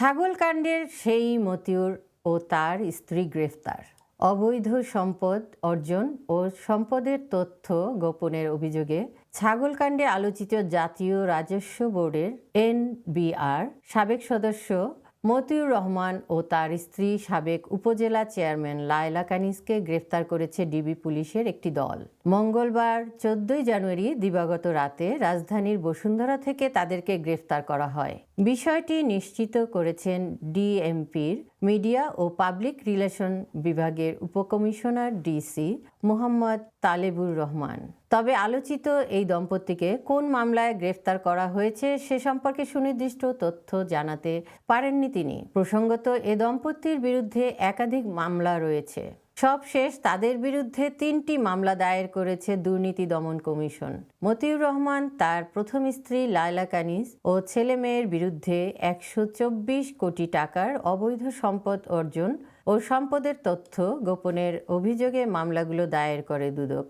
ছাগলকাণ্ডের সেই মতিউর ও তার স্ত্রী গ্রেফতার। অবৈধ সম্পদ অর্জন ও সম্পদের তথ্য গোপনের অভিযোগে ছাগলকাণ্ডে আলোচিত জাতীয় রাজস্ব বোর্ডের এনবিআর সাবেক সদস্য মতিউর রহমান ও তার স্ত্রী সাবেক উপজেলা চেয়ারম্যান লায়লা কানিসকে গ্রেফতার করেছে ডিবি পুলিশের একটি দল। মঙ্গলবার, চোদ্দই জানুয়ারি দিবাগত রাতে রাজধানীর বসুন্ধরা থেকে তাদেরকে গ্রেফতার করা হয়। বিষয়টি নিশ্চিত করেছেন ডিএমপির মিডিয়া ও পাবলিক রিলেশন বিভাগের উপকমিশনার ডিসি মোহাম্মদ তালেবুর রহমান। তবে আলোচিত এই দম্পতিকে কোন মামলায় গ্রেফতার করা হয়েছে সে সম্পর্কে সুনির্দিষ্ট তথ্য জানাতে পারেননি তিনি। প্রসঙ্গত, এ দম্পতির বিরুদ্ধে একাধিক মামলা রয়েছে। সবশেষ তাদের বিরুদ্ধে তিনটি মামলা দায়ের করেছে দুর্নীতি দমন কমিশন। মতিউর রহমান, তার প্রথম স্ত্রী লায়লা কানিস ও ছেলে মেয়ের বিরুদ্ধে একশো চব্বিশ কোটি টাকার অবৈধ সম্পদ অর্জন ও সম্পদের তথ্য গোপনের অভিযোগে মামলাগুলো দায়ের করে দুদক।